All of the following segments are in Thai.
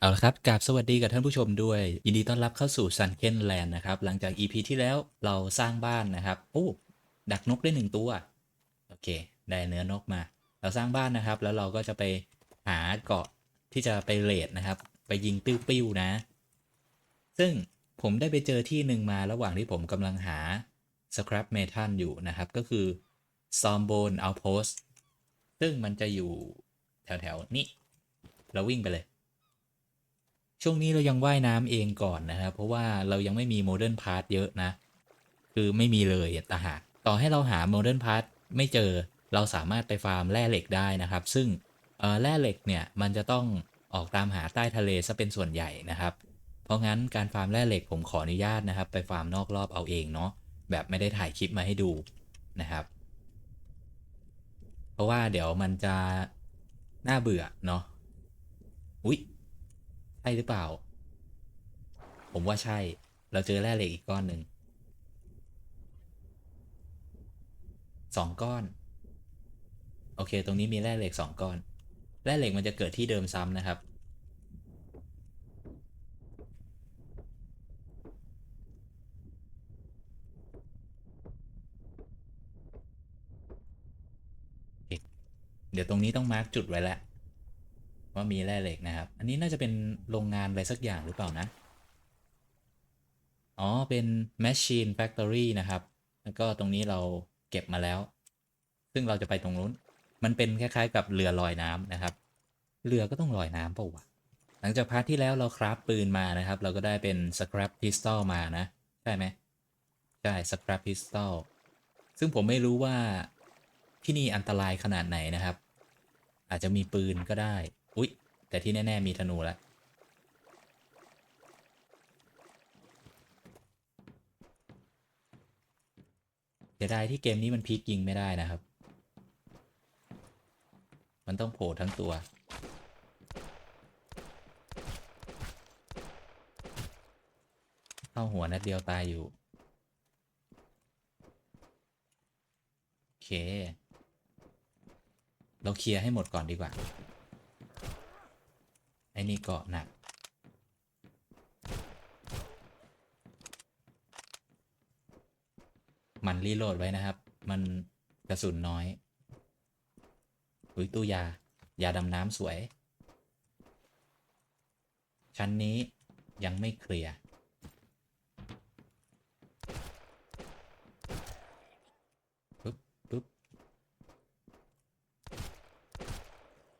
เอาละครับกราบสวัสดีกับท่านผู้ชมด้วย ยินดีต้อนรับเข้าสู่ Sunken Land นะครับ หลังจาก EP ที่แล้วเราสร้างบ้านนะครับโอ้ดักนกได้หนึ่งตัว โอเค ได้เนื้อนกมา เราสร้างบ้านนะครับ แล้วเราก็จะไปหาเกาะที่จะไปเลดนะครับ ไปยิงติ้วๆนะ ซึ่งผมได้ไปเจอที่หนึ่งมาระหว่างที่ผมกำลังหา Scrap Metal อยู่นะครับ ก็คือ s o m b o n Outpost ซึ่งมันจะอยู่แถวๆนี้เราวิ่งไปเลย ช่วงนี้เรายังว่ายน้ำเองก่อนนะครับ เพราะว่าเรายังไม่มีโมเดิร์นพาร์ทเยอะนะ คือไม่มีเลยตาหากต่อให้เราหาโมเดิร์นพาร์ทไม่เจอเราสามารถไปฟาร์มแร่เหล็กได้นะครับ ซึ่งแร่เหล็กเนี่ยมันจะต้องออกตามหาใต้ทะเลซะเป็นส่วนใหญ่นะครับ เพราะงั้นการฟาร์มแร่เหล็กผมขออนุญาตนะครับ ไปฟาร์มนอกรอบเอาเองเนาะแบบไม่ได้ถ่ายคลิปมาให้ดูนะครับ เพราะว่าเดี๋ยวมันจะน่าเบื่อเนาะอุ๊ย ช่หรือเปล่า ผมว่าใช่ เราเจอแร่เหล็กอีกก้อนหนึ่งสองก้อน โอเค ตรงนี้มีแร่เหล็กสองก้อน แร่เหล็กมันจะเกิดที่เดิมซ้ำนะครับ เดี๋ยวตรงนี้ต้องมาร์กจุดไว้แล้ว ว่ามีแร่เหล็กนะครับ อันนี้น่าจะเป็นโรงงานอะไรสักอย่างหรือเปล่านะ อ๋อ เป็น Machine Factory นะครับ แล้วก็ตรงนี้เราเก็บมาแล้ว ซึ่งเราจะไปตรงนู้น มันเป็นคล้ายๆ กับเรือลอยน้ำนะครับ เรือก็ต้องลอยน้ำเปล่าวะหลังจากพาร์ทที่แล้วเราคราฟปืนมานะครับ เราก็ได้เป็น Scrap Pistol มานะ ใช่ไหมใช่ Scrap Pistol ซึ่งผมไม่รู้ว่าที่นี่อันตรายขนาดไหนนะครับ อาจจะมีปืนก็ได้ อุ๊ย แต่ที่แน่ ๆ มีธนูแล้วเสียดายที่เกมนี้มันพีกยิงไม่ได้นะครับ มันต้องโผล่ทั้งตัว เข้าหัวนัดเดียวตายอยู่ โอเค เราเคลียร์ให้หมดก่อนดีกว่า อ้นี่เกาะหนัก มันรีโหลดไว้นะครับ มันกระสุนน้อยอุ้ยตู้ยา ยาดำน้ำสวย ชั้นนี้ยังไม่เคลียร์ ปึ๊บปึ๊บ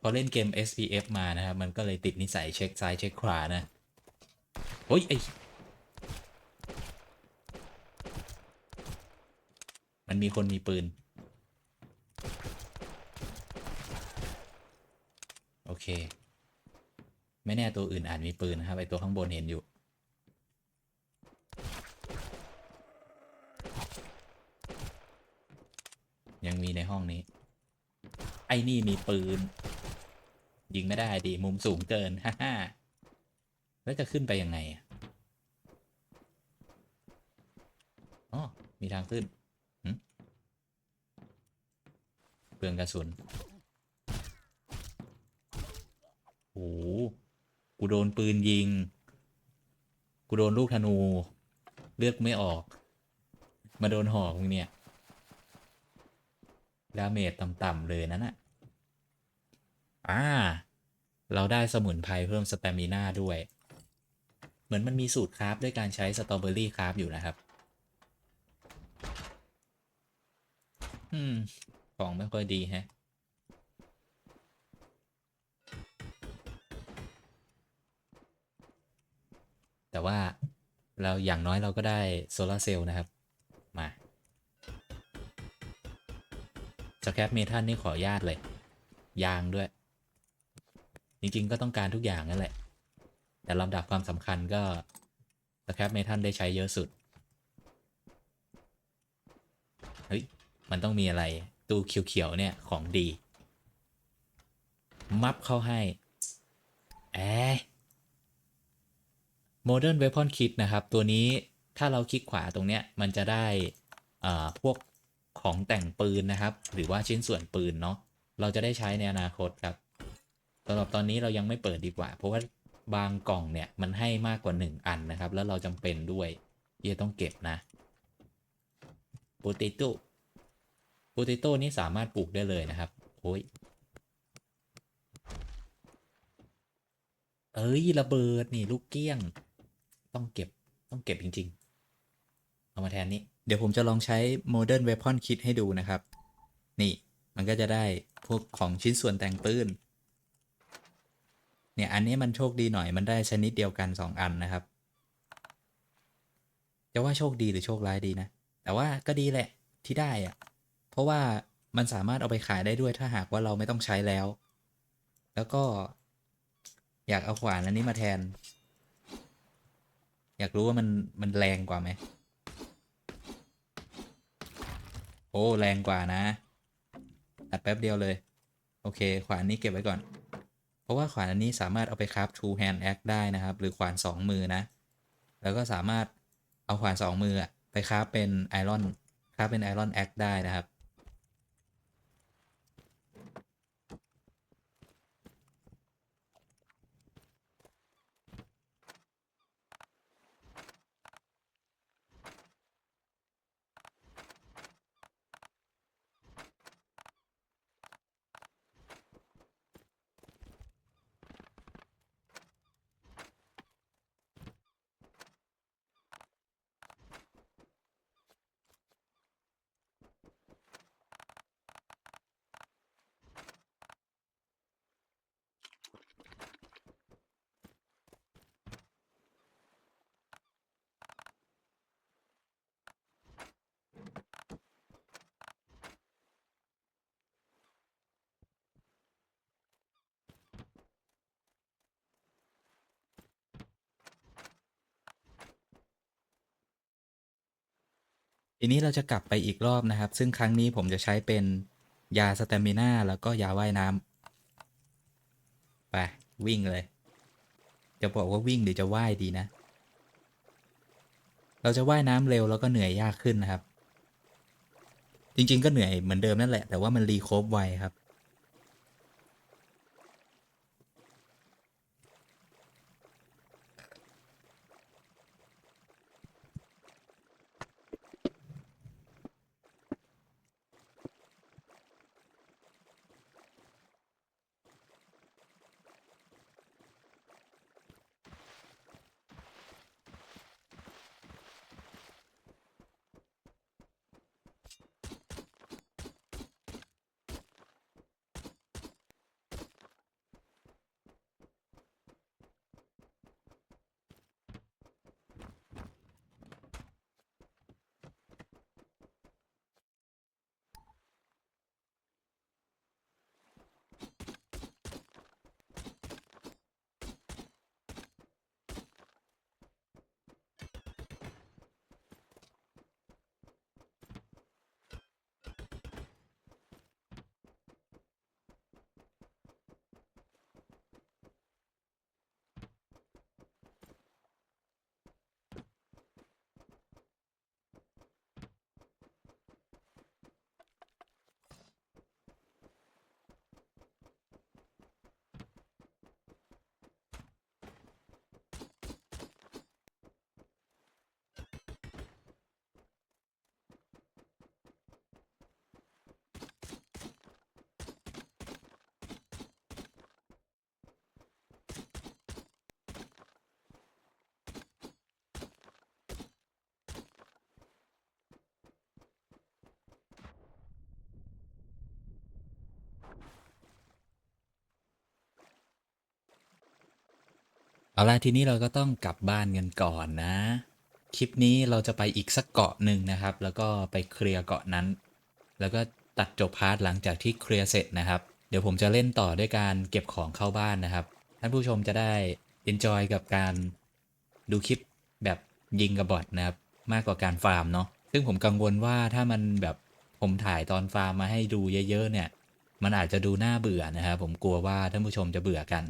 พอเล่นเกม SPF มานะครับ มันก็เลยติดนิสัยเช็คซ้ายเช็คขวานะโอ้ยไอมันมีคนมีปืน โอเค ไม่แน่ตัวอื่นอาจมีปืนนะครับไอตัวข้างบนเห็นอยู่ยังมีในห้องนี้ ไอ้นี่มีปืน ยิงไม่ได้ดิมุมสูงเกินฮ่าฮ่าแล้วจะขึ้นไปยังไงอ๋อมีทางขึ้นเปลืองกระสุนโอ้โหกูโดนปืนยิง กูโดนลูกธนู เลือดไม่ออก มาโดนหอกมึงเนี่ยดาเมจต่ำๆเลยนั่นน่ะ อ่า เราได้สมุนไพรเพิ่มสเตมิน่าด้วย เหมือนมันมีสูตรคราฟด้วยการใช้สตรอเบอรี่คราฟอยู่นะครับ อืม ของไม่ค่อยดีแฮะแต่ว่าเราอย่างน้อยเราก็ได้โซลาร์เซลล์นะครับ มาสแครปเมทัลนี่ขอญาตเลย ยางด้วย จริงๆ ก็ต้องการทุกอย่างนั่นแหละ แต่ลำดับความสำคัญก็สแครปเมทัลได้ใช้เยอะสุด เฮ้ย มันต้องมีอะไร ตู้เขียวๆเนี่ยของดี มับเข้าให้แอ Modern Weapon Kit นะครับ ตัวนี้ถ้าเราคลิกขวาตรงเนี้ย มันจะได้อ่าพวกของแต่งปืนนะครับ หรือว่าชิ้นส่วนปืนเนาะเราจะได้ใช้ในอนาคตครับ สำหรับตอนนี้เรายังไม่เปิดดีกว่า เพราะว่าบางกล่องเนี่ยมันให้มากกว่าหนึ่งอันนะครับ แล้วเราจำเป็นด้วยที่จะต้องเก็บนะโปเตโต้โปเตโต้นี่สามารถปลูกได้เลยนะครับโอ้ยเอ้ยระเบิดนี่ลูกเกี้ยง ต้องเก็บต้องเก็บจริง ๆ เอามาแทนนี้ เดี๋ยวผมจะลองใช้ Modern Weapon Kit ให้ดูนะครับ นี่มันก็จะได้พวกของชิ้นส่วนแต่งปืน เนี่ยอันนี้มันโชคดีหน่อยมันได้ชนิดเดียวกัน 2 อันนะครับ จะว่าโชคดีหรือโชคร้ายดีนะ แต่ว่าก็ดีแหละที่ได้อะเพราะว่ามันสามารถเอาไปขายได้ด้วยถ้าหากว่าเราไม่ต้องใช้แล้ว แล้วก็อยากเอาขวานอันนี้มาแทน อยากรู้ว่ามันมันแรงกว่าไหมโอ้แรงกว่านะตัดแป๊บเดียวเลย โอเค ขวานนี้เก็บไว้ก่อน ราะว่าขวานอันนี้สามารถเอาไปคราฟ two hand axe ได้นะครับ หรือขวานสองมือนะ แล้วก็สามารถเอาขวานสองมือไปคราฟเป็นไอรอนคราฟเป็นไอรอนแอคได้นะครับ ทีนี้เราจะกลับไปอีกรอบนะครับ ซึ่งครั้งนี้ผมจะใช้เป็นยาสเตมิน่าแล้วก็ยาว่ายน้ำไปวิ่งเลย จะบอกว่าวิ่งหรือจะว่ายดีนะ เราจะว่ายน้ำเร็วแล้วก็เหนื่อยยากขึ้นนะครับ จริงๆก็เหนื่อยเหมือนเดิมนั่นแหละ แต่ว่ามันรีโคฟไวครับ เอาล่ะทีนี้เราก็ต้องกลับบ้านกันก่อนนะ คลิปนี้เราจะไปอีกสักเกาะหนึ่งนะครับ แล้วก็ไปเคลียร์เกาะนั้น แล้วก็ตัดจบพาร์ทหลังจากที่เคลียร์เสร็จนะครับ เดี๋ยวผมจะเล่นต่อด้วยการเก็บของเข้าบ้านนะครับ ท่านผู้ชมจะได้ enjoy กับการดูคลิปแบบยิงกับบอทนะครับ มากกว่าการฟาร์มเนาะ ซึ่งผมกังวลว่าถ้ามันแบบผมถ่ายตอนฟาร์มมาให้ดูเยอะๆเนี่ย มันอาจจะดูน่าเบื่อนะครับ ผมกลัวว่าท่านผู้ชมจะเบื่อกัน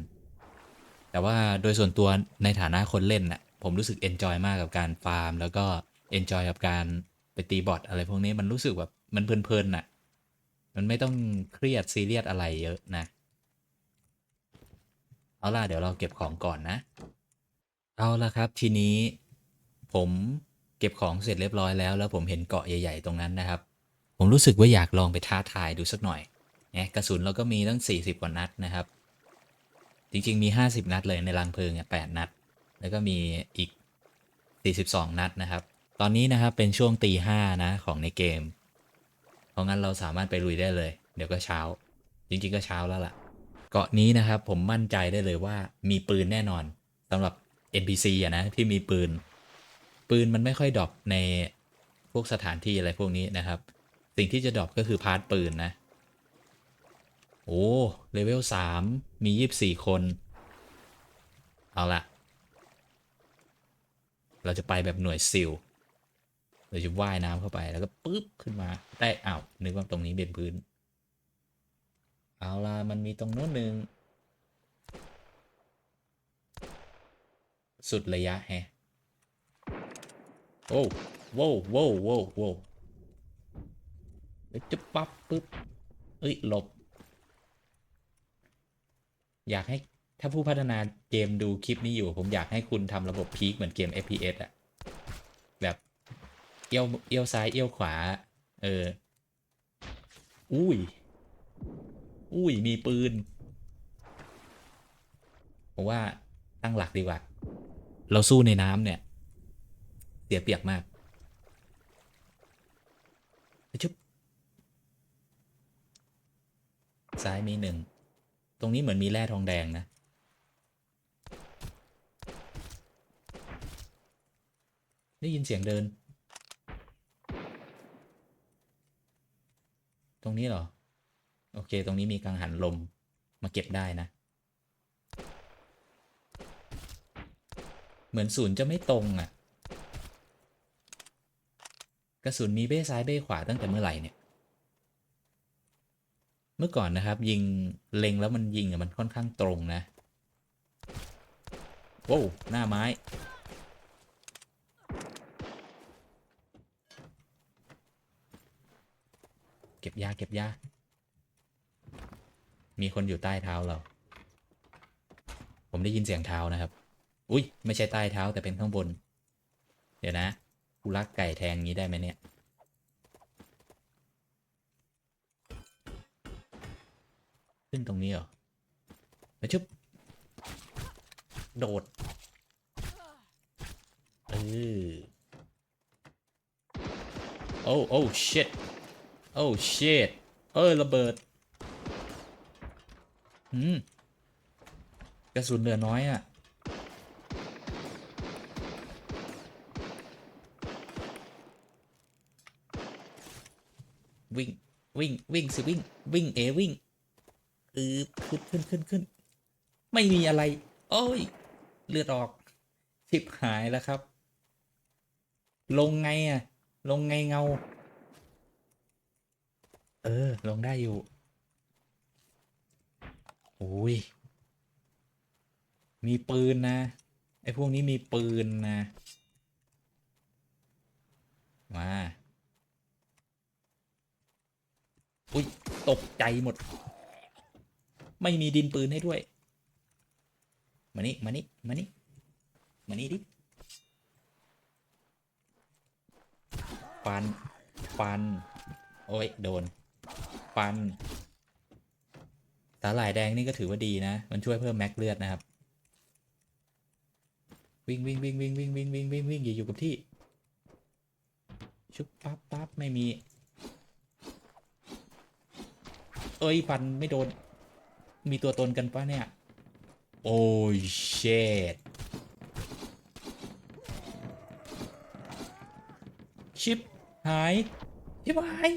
แต่ว่าโดยส่วนตัวในฐานะคนเล่นน่ะ ผมรู้สึกเอนจอยมากกับการฟาร์ม แล้วก็เอนจอยกับการไปตีบอทอะไรพวกนี้มันรู้สึกแบบมันเพลินๆน่ะ มันไม่ต้องเครียดซีเรียสอะไรเยอะนะ เอาล่ะเดี๋ยวเราเก็บของก่อนนะ เอาล่ะครับทีนี้ผมเก็บของเสร็จเรียบร้อยแล้ว แล้วผมเห็นเกาะใหญ่ ๆ ตรงนั้นนะครับ ผมรู้สึกว่าอยากลองไปท้าทายดูสักหน่อยเนี่ยกระสุนเราก็มีตั้ง 40 กว่านัดนะครับ จริง ๆ มี 50 นัดเลยในรังเพลิงอะ8นัด แล้วก็มีอีก 42 นัดนะครับ ตอนนี้นะครับเป็นช่วงตีห้านะของในเกม เพราะงั้นเราสามารถไปลุยได้เลย เดี๋ยวก็เช้า จริง ๆ ก็เช้าแล้วล่ะ เกาะนี้นะครับผมมั่นใจได้เลยว่ามีปืนแน่นอนสำหรับ NPC อะนะที่มีปืน ปืนมันไม่ค่อยดรอปในพวกสถานที่อะไรพวกนี้นะครับ สิ่งที่จะดรอปก็คือพาร์ทปืนนะ โอ้เลเวล3มี24คน เอาละเราจะไปแบบหน่วยซิลเราจะว่ายน้ำเข้าไปแล้วก็ปึ๊บขึ้นมาได้อ้าวนึกว่าตรงนี้เป็นพื้น เอาละมันมีตรงโน้นหนึ่งสุดระยะแฮโอ้โว้โว้โว้โว้วแล้วจะปั๊บปึ๊บเอ้ยหลบ อยากให้ถ้าผู้พัฒนาเกมดูคลิปนี้อยู่ ผมอยากให้คุณทำระบบพีคเหมือนเกม FPS อะแบบเอี้ยวเอี้ยวซ้ายเอี้ยวขวา เออ อุ้ย อุ้ย มีปืน ผมว่าตั้งหลักดีกว่า เราสู้ในน้ำเนี่ย เสียเปียบมากชุบซ้ายมีหนึ่ง ตรงนี้เหมือนมีแร่ทองแดงนะ ได้ยินเสียงเดิน ตรงนี้เหรอ โอเค ตรงนี้มีกังหันลมมาเก็บได้นะ เหมือนศูนย์จะไม่ตรงอะ่ะ กระสุนมีเบ้ซ้ายเบ้ขวาตั้งแต่เมื่อไหร่เนี่ย เมื่อก่อนนะครับ ยิงเล็งแล้วมันยิงอะมันค่อนข้างตรงนะโว้หน้าไม้เก็บยาเก็บยา มีคนอยู่ใต้เท้าเรา ผมได้ยินเสียงเท้านะครับ อุ้ยไม่ใช่ใต้เท้าแต่เป็นข้างบน เดี๋ยวนะกูรักไก่แทงงี้ได้ไหมเนี่ย ขึ้นตรงนี้เหรอมาชุบโดดเออโอ้โอ้ shit โอ้ shit เอ้ยระเบิดอืมกระสุนเหลือน้อยอะ่ะวิ่งวิ่งวิ่งสิวิ่งวิ่งเอวิ่ง อือขึ้นขึ้นขึ้นขึ้น ไม่มีอะไร โอ้ย เลือดออกชิบหายแล้วครับ ลงไงอะ ลงไงเงา เออ ลงได้อยู่โอ้ย มีปืนนะ ไอ้พวกนี้มีปืนนะ มา อุ้ย ตกใจหมด ไม่มีดินปืนให้ด้วย มานี่มานี่มานี่มานี่ดิฟันฟัน โอ้ย โดนฟันสาหร่ายแดงนี่ก็ถือว่าดีนะ มันช่วยเพิ่มแม็กเลือดนะครับ วิ่งวิ่งวิ่งวิ่งวิ่งวิ่งวิ่งวิ่งวิ่งอย่าอยู่กับที่ ชุบปั๊บปั๊บไม่มี เอ้ยฟันไม่โดน มีตัวตนกันปะเนี่ย โอ้ยเชดชิปหายชิปหาย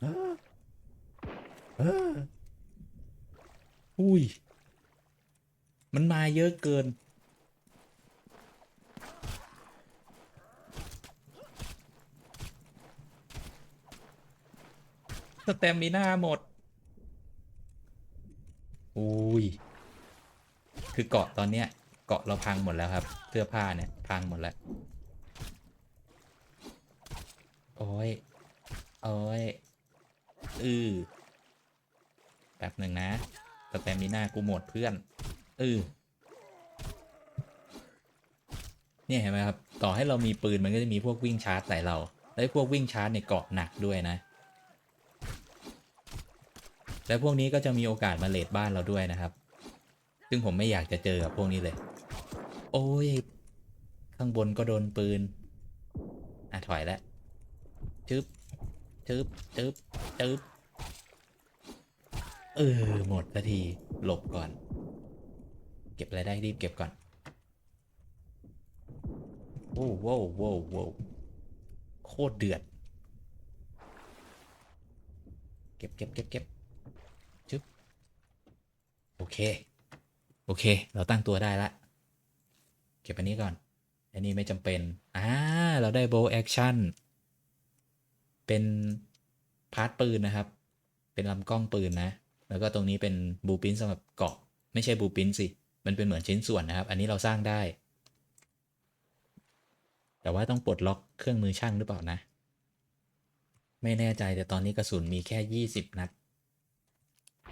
เออเอออุ้ย มันมาเยอะเกิน สเตมมีหน้าหมด อุ้ย คือเกาะตอนเนี้ย เกาะเราพังหมดแล้วครับ เสื้อผ้าเนี่ยพังหมดแล้ว โอ้ย โอ้ย อือแป๊บหนึ่งนะสแตมิน่ากูหมดเพื่อนเออเนี่ยเห็นไหมครับ ต่อให้เรามีปืนมันก็จะมีพวกวิ่งชาร์จใส่เรา แล้วพวกวิ่งชาร์จเนี่ยเกาะหนักด้วยนะ และพวกนี้ก็จะมีโอกาสมาเลดบ้านเราด้วยนะครับ ซึ่งผมไม่อยากจะเจอกับพวกนี้เลย โอ้ย ข้างบนก็โดนปืน อะ ถอยแล้วจึ๊บจึ๊บจึ๊บจึ๊บเออ หมดสักที หลบก่อน เก็บอะไรได้รีบเก็บก่อนโว้วโว้วโว้วโว้โคตรเดือด เก็บเก็บเก็บเก็บ โอเค โอเค เราตั้งตัวได้ละ เก็บอันนี้ก่อน อันนี้ไม่จำเป็น อ่า เราได้โบแอคชั่น เป็นพาร์ทปืนนะครับ เป็นลำกล้องปืนนะ แล้วก็ตรงนี้เป็นบูปินสำหรับเกาะ ไม่ใช่บูปินสิ มันเป็นเหมือนชิ้นส่วนนะครับ อันนี้เราสร้างได้ แต่ว่าต้องปลดล็อกเครื่องมือช่างหรือเปล่านะ ไม่แน่ใจแต่ตอนนี้กระสุนมีแค่ 20 นัด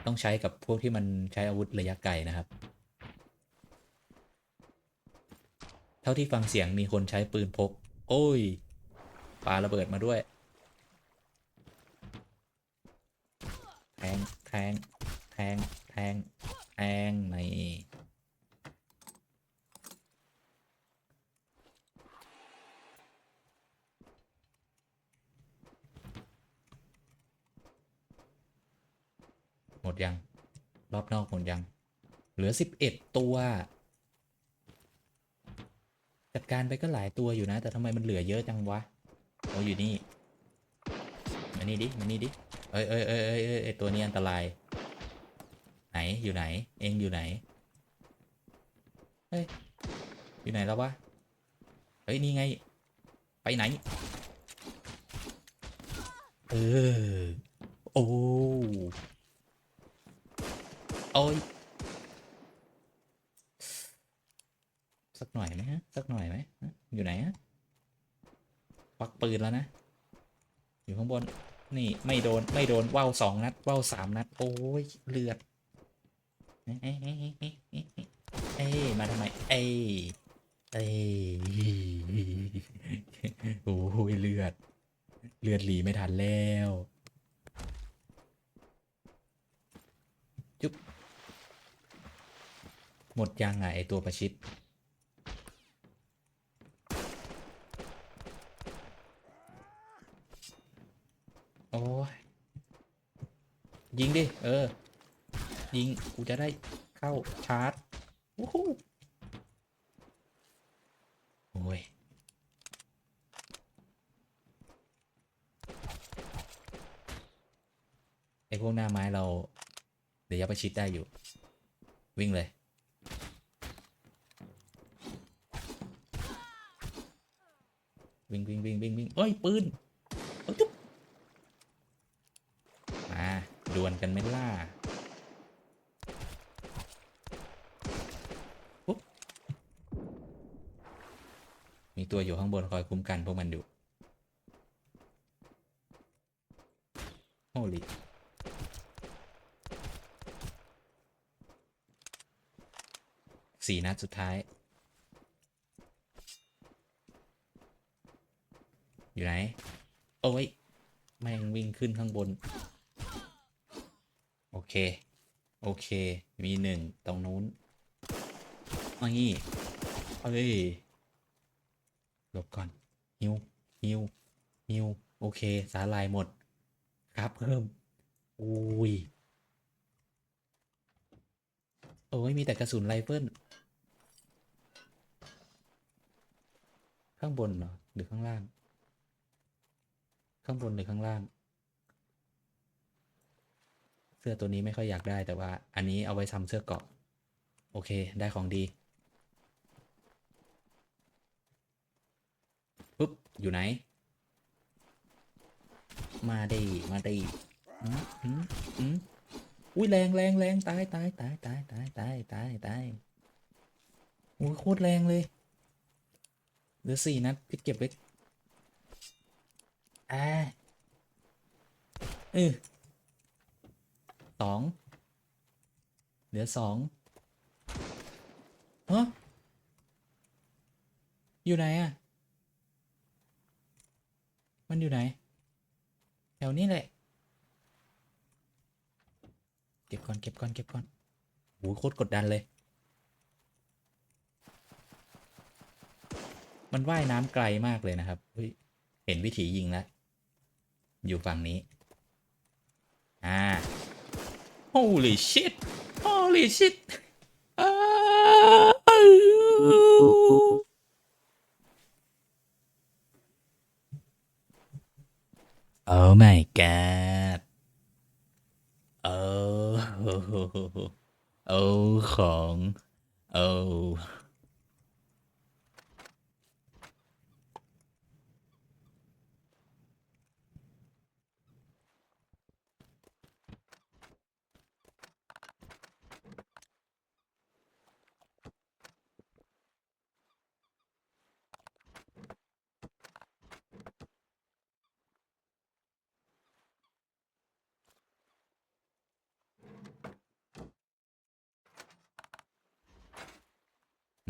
ต้องใช้กับพวกที่มันใช้อาวุธระยะไกลนะครับ เท่าที่ฟังเสียงมีคนใช้ปืนพก โอ้ยปาระเบิดมาด้วย แทง แทง แทง แทง แทงใน ยัง รอบนอกหมดยัง เหลือสิบเอ็ดตัว จัดการไปก็หลายตัวอยู่นะ แต่ทำไมมันเหลือเยอะจังวะโอ้อยู่นี่มานี่ดิมานี่ดิเอ้ยเอ้ยเอ้ยเอ้ยเอ้ยเอ้ยตัวนี้อันตราย ไหนอยู่ไหน เองอยู่ไหนเฮ้ยอยู่ไหนแล้ววะเฮ้ยนี่ไง ไปไหนเออโอ้ โอ้ยสักหน่อยไหมฮะสักหน่อยไหมอยู่ไหนฮะปักปืนแล้วนะ อยู่ข้างบน นี่ไม่โดนไม่โดนว่าวสองนัดว่าวสามนัด โอ้ยเลือด เอ้ยเอ้ยเอ้ยเอ้ยเอ้ยเอ้ยเอ้ยมาทำไม เอ้ยเอ้ยโอ้ยเลือด เลือดหลีไม่ทันแล้วจุ๊บ หมดยังไงไอตัวประชิด โอ้ย ยิงดิ เออ ยิง กูจะได้เข้าชาร์จโอ้ยไอพวกหน้าไม้เราระยะประชิดได้อยู่ วิ่งเลย วิ่งวิ่งวิ่งวิ่งวิ่งเอ้ย ปืนเอ้ยจุ๊บมาดวลกันไม่ล่าปุ๊บมีตัวอยู่ข้างบนคอยคุ้มกันพวกมันอยู่โอ้ลิสี่นัดสุดท้าย อยู่ ไหน โอ้ยแม่งวิ่งขึ้นข้างบน โอเค โอเค มีหนึ่งตรงนู้นเอ้ยเอ้ยหลบก่อนฮิวฮิวฮิวโอเค สาลายหมด ครับเพิ่มอุ้ยโอ้ยมีแต่กระสุนไรเฟิลข้างบนเหรอ หรือข้างล่าง ข้างบนหรือข้างล่าง เสื้อตัวนี้ไม่ค่อยอยากได้แต่ว่า อันนี้เอาไว้ทำเสื้อเกาะ โอเค ได้ของดีปุ๊บ อยู่ไหน มาดีมาดีอืมอืมอืมอุ้ยแรงแรงแรงตายตายตายตายตายตายตายตายอุ้ยโคตรแรงเลยเหลือสี่นัดเก็บไว้ อ่าเออสองเหลือสองฮะอยู่ไหนอะ มันอยู่ไหน แถวนี้แหละ เก็บก่อนเก็บก่อนเก็บก่อนโหโคตรกดดันเลย มันว่ายน้ำไกลมากเลยนะครับเฮ้ยเห็นวิถียิงแล้ว อยู่ฝั่งนี้ อ่า holy shit holy shit อ้าว oh my god โอ้โอ้ของ โอ้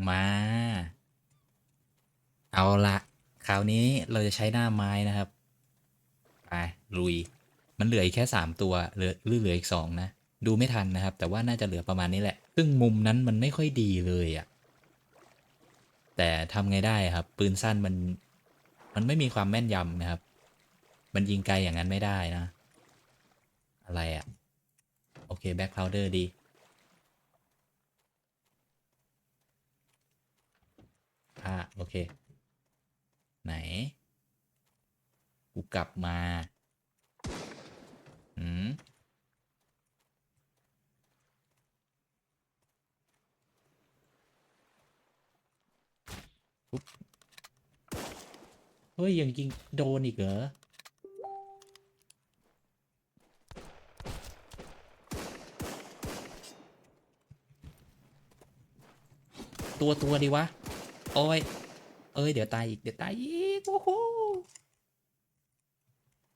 มา เอาละคราวนี้ เราจะใช้หน้าไม้นะครับ ไปลุย มันเหลืออีกแค่สามตัวเหลือหรือเหลืออีกสองนะ ดูไม่ทันนะครับ แต่ว่าน่าจะเหลือประมาณนี้แหละ ซึ่งมุมนั้นมันไม่ค่อยดีเลยอะ่ะ แต่ทำไงได้ครับ ปืนสั้นมัน มันไม่มีความแม่นยำนะครับ มันยิงไกลอย่างนั้นไม่ได้นะ อะไรอะ่ะ โอเคแบ็คพาวเดอร์ดีอ่าโอเค ไหน กูกลับมาอืมปุ๊บเฮ้ย ยังยิงโดนอีกเหรอตัวตัวดีวะ โอ้ย เอ้ย เดี๋ยวตายอีก เดี๋ยวตายอีก โอ้โห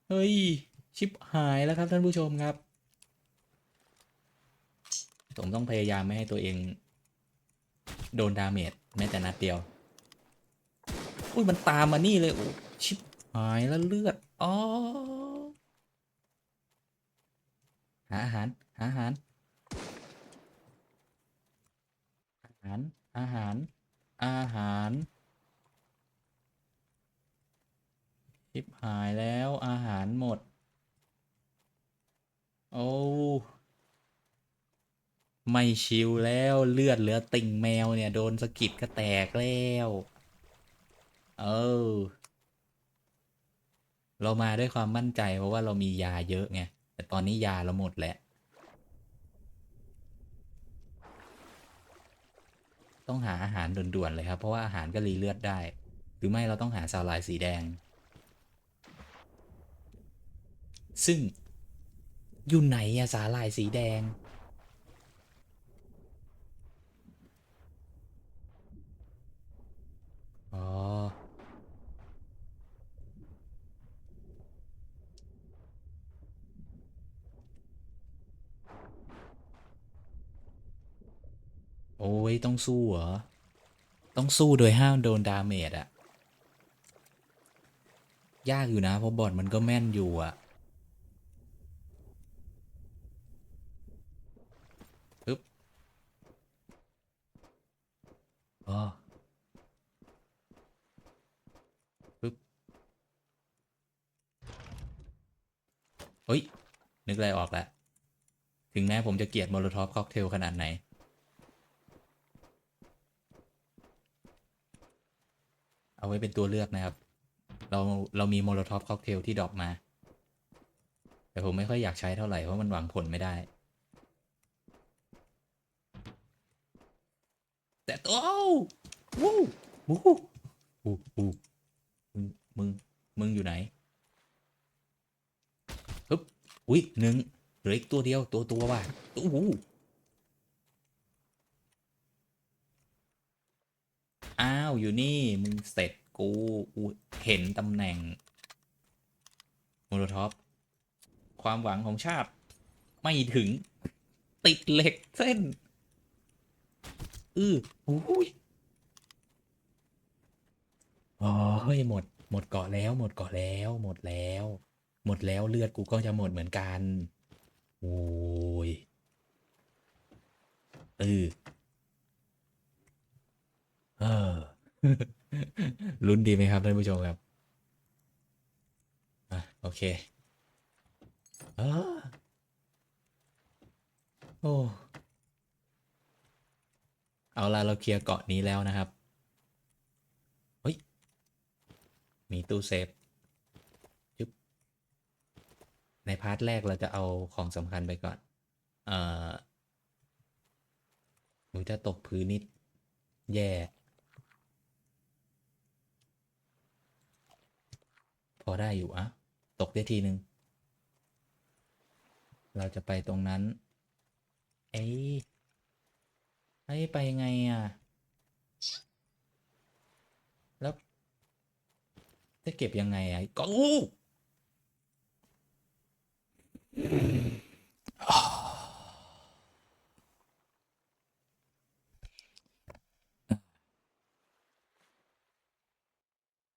เฮ้ย ชิบหายแล้วครับท่านผู้ชมครับ ผมต้องพยายามไม่ให้ตัวเอง โดนดาเมจแม้แต่นัดเดียว อุ้ยมันตามมานี่เลยโอ้ชิบหายแล้วเลือดอ๋อหาอาหาร หาอาหาร อาหาร อาหาร อาหาร ชิบหายแล้วอาหารหมด โอ้ไม่ชิวแล้วเลือดเหลือติ่งแมวเนี่ย โดนสะกิดก็แตกแล้ว เออ เรามาด้วยความมั่นใจเพราะว่าเรามียาเยอะไง แต่ตอนนี้ยาเราหมดแล้ว ต้องหาอาหารด่วนๆเลยครับ เพราะว่าอาหารก็รีเลือดได้ หรือไม่เราต้องหาสาลายสีแดง ซึ่งอยู่ไหนอะสาลายสีแดง อ๋อ โอ้ย ต้องสู้เหรอ ต้องสู้โดยห้ามโดนดาเมจอะยากอยู่นะ เพราะบอดมันก็แม่นอยู่อะ อ๋อปึ๊บเฮ้ย นึกอะไรออกแล้ว ถึงแม้ผมจะเกลียดโมโลทอฟค็อกเทลขนาดไหน เอาไว้เป็นตัวเลือกนะครับ เรา เรามีโมโลทอฟค็อกเทลที่ดรอปมา แต่ผมไม่ค่อยอยากใช้เท่าไหร่ เพราะมันหวังผลไม่ได้ แต่ตั วู้วู้วู้วู้มึงมึง มึงอยู่ไหนฮึบอุ้ยหนึ่งเหลืออีกตัวเดียวตัวตัวว่ะตัววู้อ้าว อยู่นี่ มึงเสร็จกูกูเห็นตำแหน่งโมโลท็อปความหวังของชาติ ไม่ถึงติดเหล็กเส้น อืออุ้ยอ๋อเฮ้ยหมด หมดเกาะแล้ว หมดเกาะแล้ว หมดแล้ว หมดแล้วเลือดกูก็จะหมดเหมือนกันโอ้ยเออเออลุ้นดีไหมครับท่านผู้ชมครับอะโอเคอาโอ้ เอาละเราเคลียร์เกาะนี้แล้วนะครับ เฮ้ย มีตู้เซฟจึ๊บในพาร์ทแรกเราจะเอาของสำคัญไปก่อน เอ่ออุยถ้าตกพื้นนิด แย่ พอได้อยู่อะตกได้ทีหนึ่งเราจะไปตรงนั้น เอ้ย เอ้ยไปยังไงอะ แล้ว จะเก็บยังไงอะก็อู้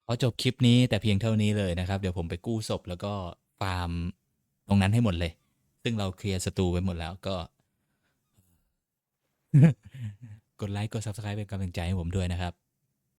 ขอจบคลิปนี้แต่เพียงเท่านี้เลยนะครับ เดี๋ยวผมไปกู้ศพแล้วก็ฟาร์มตรงนั้นให้หมดเลย ซึ่งเราเคลียร์ศัตรูไปหมดแล้วก็ กดไลค์กด Subscribe เป็นกำลังใจให้ผมด้วยนะครับ